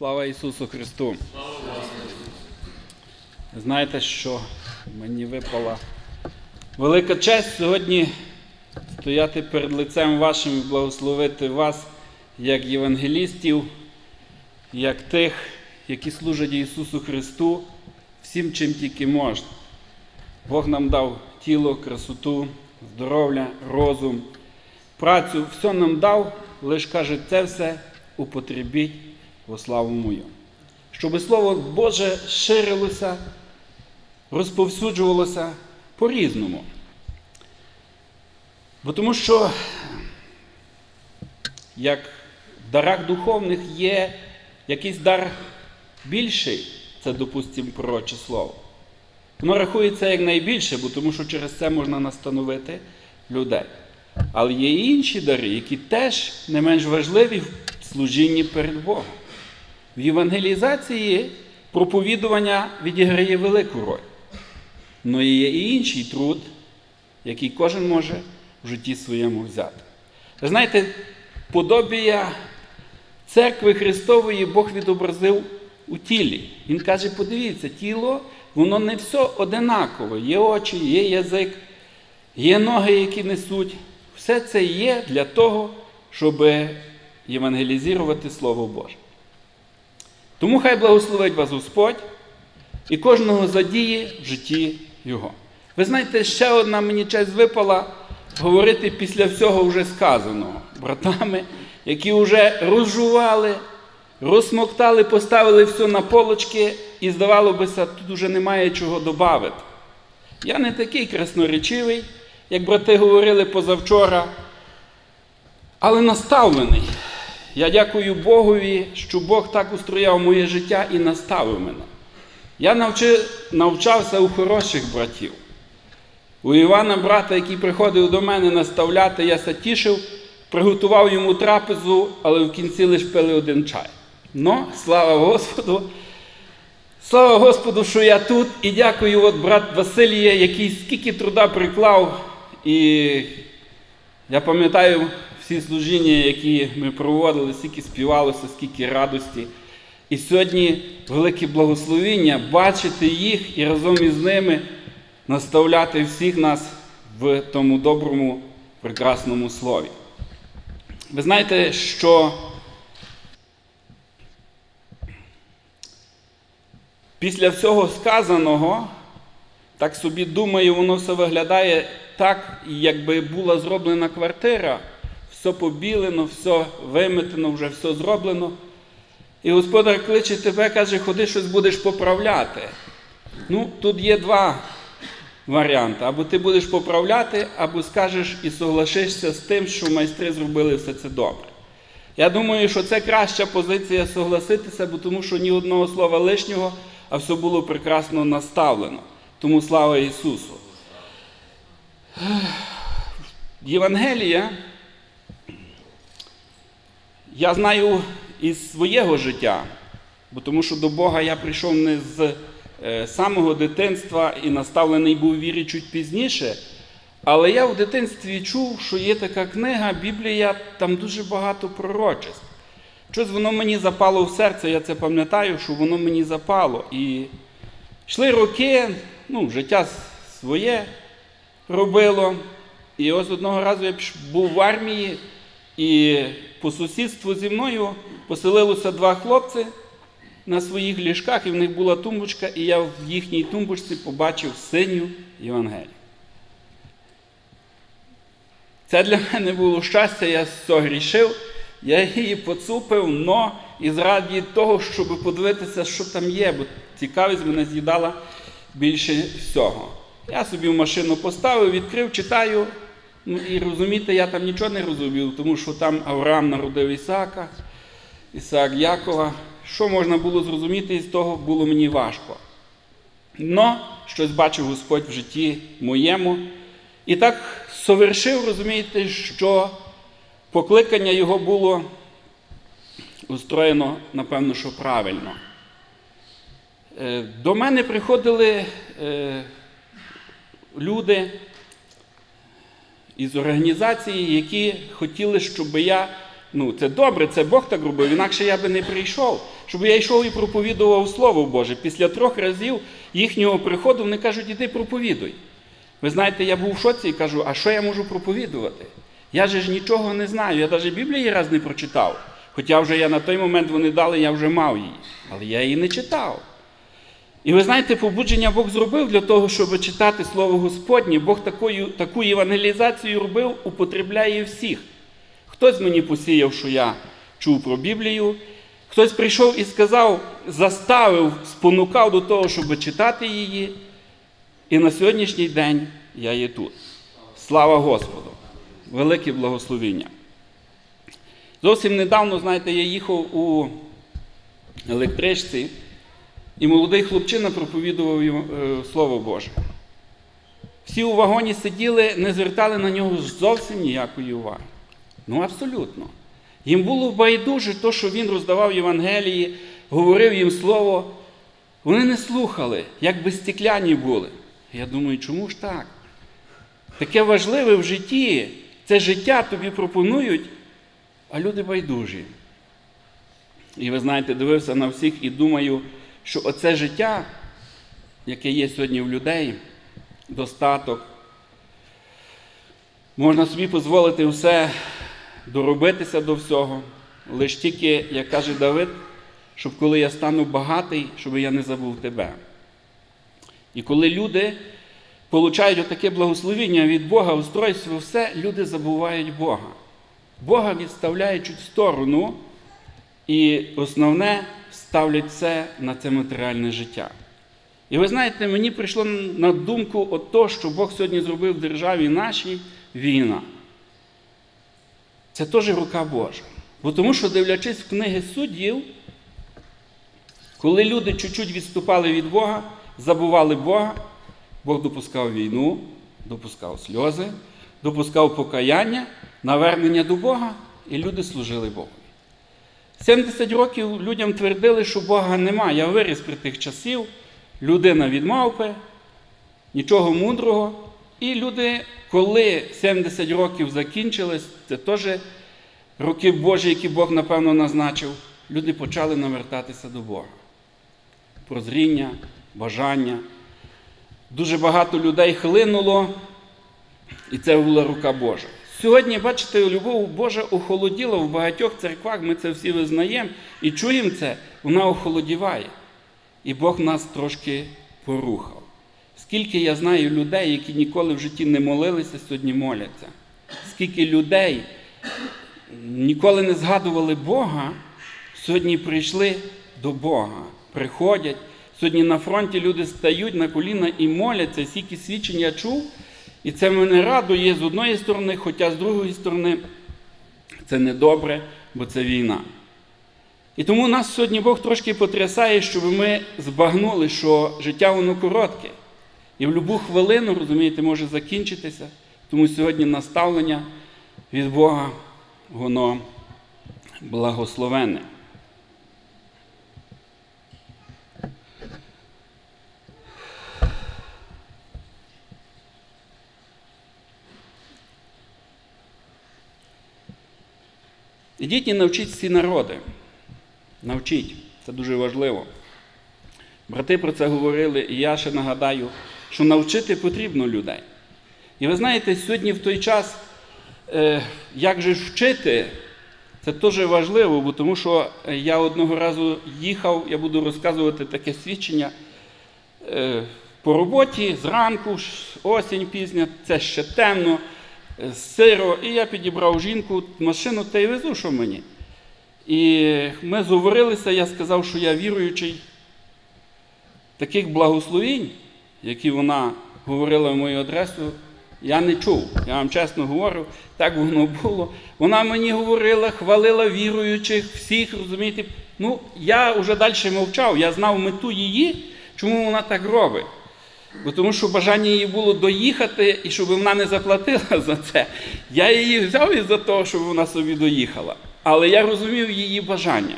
Слава Ісусу Христу! Знаєте, що мені випала велика честь сьогодні стояти перед лицем вашим і благословити вас як євангелістів, як тих, які служать Ісусу Христу всім, чим тільки можна. Бог нам дав тіло, красоту, здоров'я, розум, працю, все нам дав, лише каже, це все употребіть во славу мою. Щоб Слово Боже ширилося, розповсюджувалося по-різному. Бо тому що, як в дарах духовних є якийсь дар більший, це, допустимо, пророче слово. Воно рахується як найбільше, бо тому що через це можна настановити людей. Але є і інші дари, які теж не менш важливі в служінні перед Богом. В євангелізації проповідування відіграє велику роль. Але є і інший труд, який кожен може в житті своєму взяти. Ви знаєте, подобія церкви Христової Бог відобразив у тілі. Він каже: подивіться, тіло, воно не все одинакове. Є очі, є язик, є ноги, які несуть. Все це є для того, щоб євангелізувати Слово Боже. Тому хай благословить вас Господь і кожного задіє в житті Його. Ви знаєте, ще одна мені честь випала говорити після всього вже сказаного братами, які вже розжували, розсмоктали, поставили все на полочки, і, здавалося бися, тут вже немає чого додати. Я не такий красноречивий, як брати говорили позавчора, але наставлений. Я дякую Богові, що Бог так устрояв моє життя і наставив мене. Я навчи, навчався у хороших братів. У Івана, брата, який приходив до мене наставляти, я се тішив, приготував йому трапезу, але в кінці лише пили один чай. Ну, слава Господу! Слава Господу, що я тут, і дякую от брат Василія, який скільки труда приклав. І я пам'ятаю всі служіння, які ми проводили, скільки співалося, скільки радості. І сьогодні велике благословіння бачити їх і разом із ними наставляти всіх нас в тому доброму, прекрасному слові. Ви знаєте, що після всього сказаного, так собі думаю, воно все виглядає так, якби була зроблена квартира, все побілено, все виметено, вже все зроблено. І господар кличе тебе, каже, ходи щось будеш поправляти. Ну, тут є два варіанти. Або ти будеш поправляти, або скажеш і соглашишся з тим, що майстри зробили все це добре. Я думаю, що це краща позиція согласитися, бо тому що ні одного слова лишнього, а все було прекрасно наставлено. Тому слава Ісусу. Євангелія, я знаю із свого життя, бо тому що до Бога я прийшов не з е, самого дитинства і наставлений був вірі чуть пізніше. Але я в дитинстві чув, що є така книга, Біблія, там дуже багато пророчеств. Щось воно мені запало в серце, я це пам'ятаю, що воно мені запало. І йшли роки, ну, життя своє робило. І ось одного разу я був в армії, і по сусідству зі мною поселилося два хлопці на своїх ліжках, і в них була тумбочка, і я в їхній тумбочці побачив синю Євангелію. Це для мене було щастя, я согрішив, я її поцупив, но і зраді того, щоб подивитися, що там є, бо цікавість мене з'їдала більше всього. Я собі в машину поставив, відкрив, читаю. Ну і розумієте, я там нічого не розумів, тому що там Авраам народив Ісаака, Ісаак Якова. Що можна було зрозуміти із того, було мені важко. Но щось бачив Господь в житті моєму. І так совершив, розумієте, що покликання його було устроєно, напевно, що правильно. Е, До мене приходили е, люди із організації, які хотіли, щоб я ну, це добре, це Бог так робив, інакше я би не прийшов. Щоб я йшов і проповідував Слово Боже. Після трьох разів їхнього приходу вони кажуть, іди проповідуй. Ви знаєте, я був в шоці і кажу, а що я можу проповідувати? Я же ж нічого не знаю, я навіть Біблії раз не прочитав. Хоча вже я на той момент вони дали, я вже мав її. Але я її не читав. І ви знаєте, побудження Бог зробив для того, щоб читати Слово Господнє. Бог такою, таку евангелізацію робив, употребляє всіх. Хтось мені посіяв, що я чув про Біблію, хтось прийшов і сказав, заставив, спонукав до того, щоб читати її. І на сьогоднішній день я є тут. Слава Господу! Велике благословіння. Зовсім недавно, знаєте, я їхав у електричці, і молодий хлопчина проповідував йому, е, Слово Боже. Всі у вагоні сиділи, не звертали на нього зовсім ніякої уваги. Ну, абсолютно. Їм було байдуже то, що він роздавав Євангелії, говорив їм слово. Вони не слухали, як би стекляні були. Я думаю, чому ж так? Таке важливе в житті, це життя тобі пропонують, а люди байдужі. І ви знаєте, дивився на всіх і думаю, що оце життя, яке є сьогодні в людей, достаток, можна собі дозволити все доробитися до всього, лише тільки, як каже Давид, щоб коли я стану багатий, щоб я не забув тебе. І коли люди получають отаке благословення від Бога, устройство, все, люди забувають Бога. Бога відставляють чуть сторону, і основне ставлять все на це матеріальне життя. І ви знаєте, мені прийшло на думку от то, що Бог сьогодні зробив в державі нашій війна. Це теж рука Божа. Бо тому що, дивлячись в книги суддів, коли люди чуть-чуть відступали від Бога, забували Бога, Бог допускав війну, допускав сльози, допускав покаяння, навернення до Бога, і люди служили Богу. 70 років людям твердили, що Бога нема. Я виріс при тих часів, людина від мавпи, нічого мудрого. І люди, коли 70 років закінчились, це теж роки Божі, які Бог, напевно, назначив, люди почали навертатися до Бога. Прозріння, бажання. Дуже багато людей хлинуло, і це була рука Божа. Сьогодні, бачите, любов Божа охолоділа в багатьох церквах, ми це всі визнаємо і чуємо це, вона охолодіває. І Бог нас трошки порухав. Скільки я знаю людей, які ніколи в житті не молилися, сьогодні моляться. Скільки людей ніколи не згадували Бога, сьогодні прийшли до Бога, приходять. Сьогодні на фронті люди стають на коліна і моляться, скільки свідчень я чув. І це мене радує з одної сторони, хоча з другої сторони це не добре, бо це війна. І тому нас сьогодні Бог трошки потрясає, щоб ми збагнули, що життя воно коротке. І в будь-яку хвилину, розумієте, може закінчитися. Тому сьогодні наставлення від Бога, воно благословенне. Ідіть і навчіть всі народи. Навчіть. Це дуже важливо. Брати про це говорили, і я ще нагадаю, що навчити потрібно людей. І ви знаєте, сьогодні в той час, е, як же вчити, це теж важливо, бо тому що я одного разу їхав, я буду розказувати таке свідчення е, по роботі зранку, осінь пізня, це ще темно, е, сиро, і я підібрав жінку, машину та й везу, що мені. І ми зговорилися, я сказав, що я віруючий. Таких благословінь, які вона говорила в мою адресу, я не чув. Я вам чесно говорю, так воно було. Вона мені говорила, хвалила віруючих, всіх, розумієте. Ну, я вже далі мовчав, я знав мету її, чому вона так робить. Бо тому що бажання її було доїхати і щоб вона не заплатила за це. Я її взяв із-за того, щоб вона собі доїхала. Але я розумів її бажання.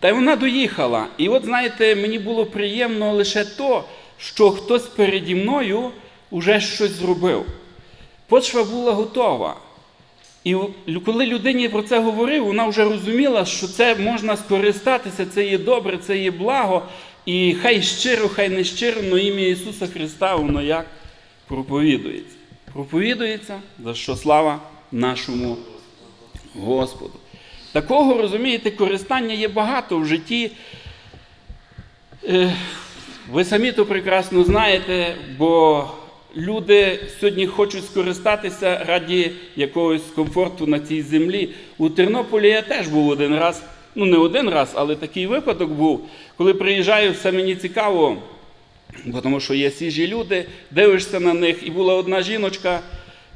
Та й вона доїхала. І от, знаєте, мені було приємно лише то, що хтось переді мною вже щось зробив. Почва була готова. І коли людині про це говорив, вона вже розуміла, що це можна скористатися, це є добре, це є благо. І хай щиро, хай не щиро, но ім'я Ісуса Христа, воно як проповідується. Проповідується, за що слава нашому Господу. Такого, розумієте, користання є багато в житті. Е, Ви самі то прекрасно знаєте, бо люди сьогодні хочуть скористатися раді якогось комфорту на цій землі. У Тернополі я теж був один раз, ну не один раз, але такий випадок був, коли приїжджаю, все мені цікаво, тому що є свіжі люди, дивишся на них, і була одна жіночка,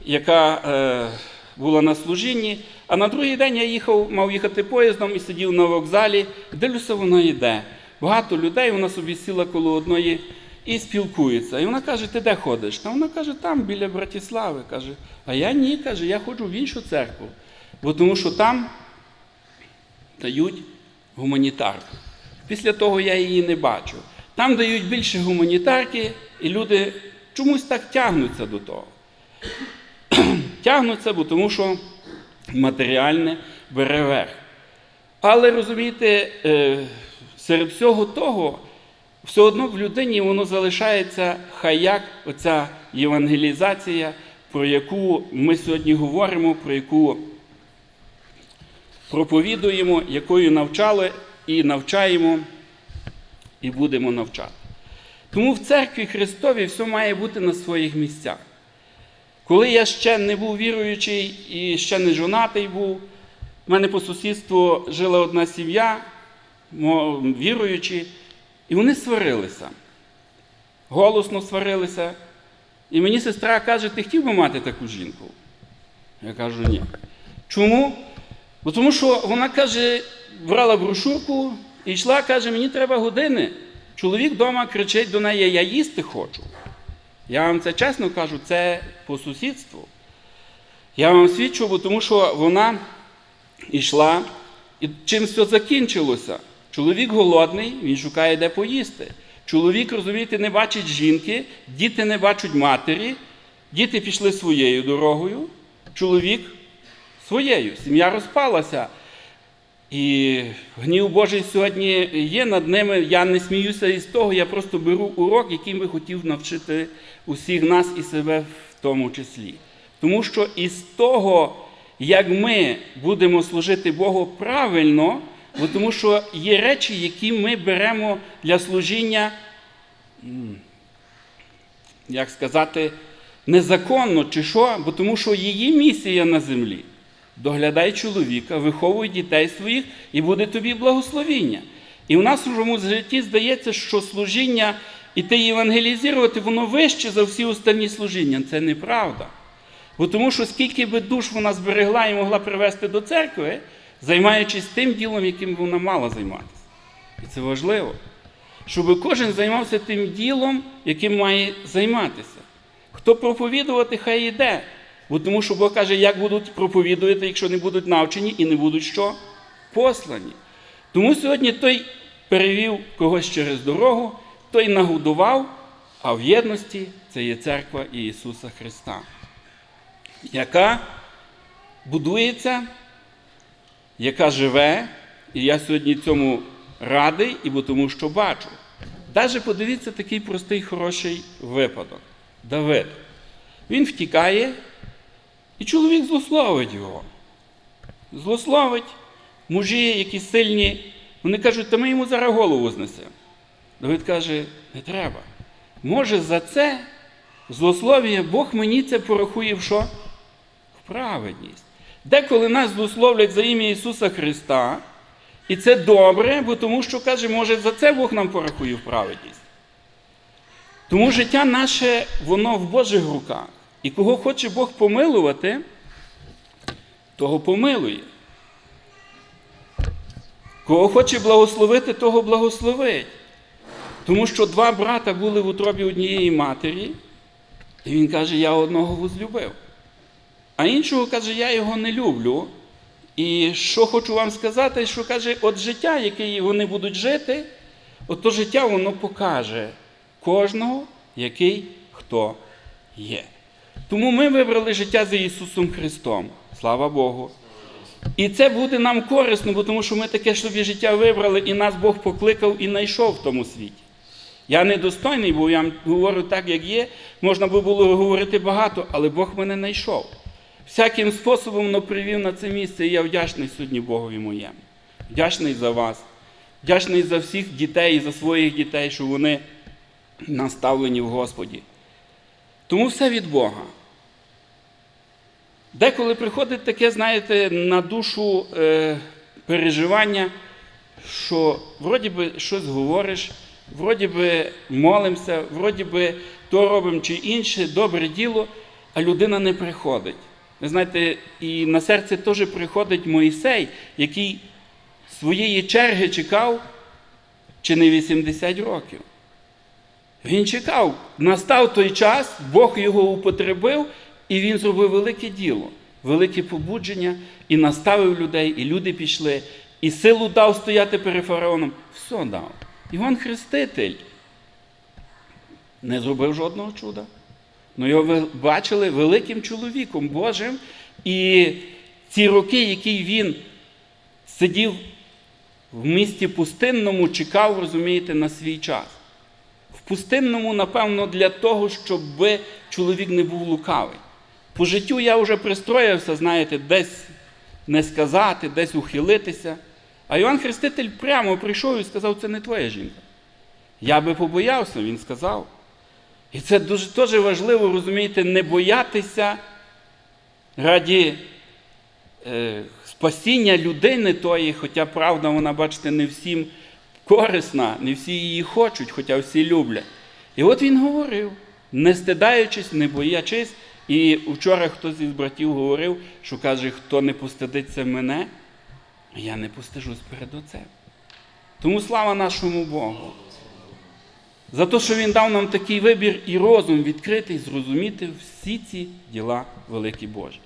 яка е, була на служінні, а на другий день я їхав, мав їхати поїздом і сидів на вокзалі, дивлюся, вона йде. Багато людей, вона собі сіла коло одної і спілкується. І вона каже, ти де ходиш? Та вона каже, там, біля Братіслави. Каже, а я ні, каже, я ходжу в іншу церкву. Бо тому що там дають гуманітарку. Після того я її не бачу. Там дають більше гуманітарки, і люди чомусь так тягнуться до того. тягнуться, бо тому що матеріальне бере верх. Але розумієте, е, серед всього того, все одно в людині воно залишається хай як оця євангелізація, про яку ми сьогодні говоримо, про яку проповідуємо, якою навчали і навчаємо, і будемо навчати. Тому в церкві Христові все має бути на своїх місцях. Коли я ще не був віруючий і ще не жонатий був, в мене по сусідству жила одна сім'я, віруючі, і вони сварилися. Голосно сварилися. І мені сестра каже, ти хотів би мати таку жінку? Я кажу, ні. Чому? Бо тому що вона каже, брала брошурку і йшла, каже, мені треба години. Чоловік вдома кричить до неї, я їсти хочу. Я вам це чесно кажу, це по сусідству. Я вам свідчу, бо тому що вона йшла, і чим все закінчилося. Чоловік голодний, він шукає, де поїсти. Чоловік, розумієте, не бачить жінки, діти не бачать матері, діти пішли своєю дорогою, чоловік своєю. Сім'я розпалася. І гнів Божий сьогодні є над ними. Я не сміюся із того, я просто беру урок, яким би хотів навчити усіх нас і себе в тому числі. Тому що із того, як ми будемо служити Богу правильно, бо тому що є речі, які ми беремо для служіння, як сказати, незаконно чи що, бо тому що її місія на землі. Доглядай чоловіка, виховуй дітей своїх, і буде тобі благословіння. І в нашому житті здається, що служіння іти євангелізувати, воно вище за всі останні служіння. Це неправда. Бо тому що скільки би душ вона зберегла і могла привести до церкви, займаючись тим ділом, яким вона мала займатися. І це важливо. Щоб кожен займався тим ділом, яким має займатися. Хто проповідувати, хай йде. Бо тому що Бог каже, як будуть проповідувати, якщо не будуть навчені і не будуть що? Послані. Тому сьогодні той перевів когось через дорогу, той нагодував, а в єдності це є церква Ісуса Христа, яка будується, яка живе, і я сьогодні цьому радий, і бо тому що бачу. Даже подивіться такий простий хороший випадок. Давид. Він втікає, і чоловік злословить його. Злословить мужі, які сильні, вони кажуть, та ми йому зараз голову знесемо. Давид каже, не треба. Може, за це злослов'я Бог мені це порахує в що? В праведність. Деколи нас злословлять за ім'я Ісуса Христа, і це добре, бо тому що каже, може, за це Бог нам порахує в праведність. Тому життя наше, воно в Божих руках. І кого хоче Бог помилувати, того помилує. Кого хоче благословити, того благословить. Тому що два брата були в утробі однієї матері, і він каже, я одного возлюбив. А іншого каже, я його не люблю. І що хочу вам сказати, що каже, от життя, яке вони будуть жити, от то життя воно покаже кожного, який хто є. Тому ми вибрали життя за Ісусом Христом. Слава Богу. І це буде нам корисно, бо тому що ми таке собі життя вибрали, і нас Бог покликав і знайшов в тому світі. Я недостойний, бо я говорю так, як є. Можна би було говорити багато, але Бог мене знайшов. Всяким способом привів на це місце, і я вдячний сьогодні Богові моєму. Вдячний за вас, вдячний за всіх дітей і за своїх дітей, що вони наставлені в Господі. Тому все від Бога. Деколи приходить таке, знаєте, на душу е, переживання, що вроді би щось говориш, вроді би молимося, вроді би то робимо чи інше, добре діло, а людина не приходить. Ви знаєте, і на серце теж приходить Моїсей, який своєї черги чекав чи не 80 років. Він чекав, настав той час, Бог його употребив, і він зробив велике діло, велике побудження, і наставив людей, і люди пішли, і силу дав стояти перед фараоном. Все дав. Іван Хреститель не зробив жодного чуда. Ну його бачили великим чоловіком Божим. І ці роки, які він сидів в місті пустинному, чекав, розумієте, на свій час. В пустинному, напевно, для того, щоб чоловік не був лукавий. По життю я вже пристроївся, знаєте, десь не сказати, десь ухилитися. А Іван Хреститель прямо прийшов і сказав, це не твоя жінка. Я би побоявся, він сказав. І це дуже теж важливо, розумієте, не боятися раді е, спасіння людини тої, хоча правда, вона, бачите, не всім корисна, не всі її хочуть, хоча всі люблять. І от він говорив, не стидаючись, не боячись. І вчора хтось із братів говорив, що каже, хто не постидиться мене, я не постижусь перед Отцем. Тому слава нашому Богу. За те, що Він дав нам такий вибір і розум відкритий, зрозуміти всі ці діла великі Божі.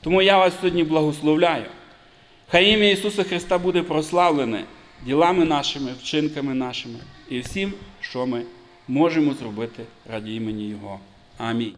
Тому я вас сьогодні благословляю. Хай ім'я Ісуса Христа буде прославлене ділами нашими, вчинками нашими і всім, що ми можемо зробити раді імені Його. Амінь.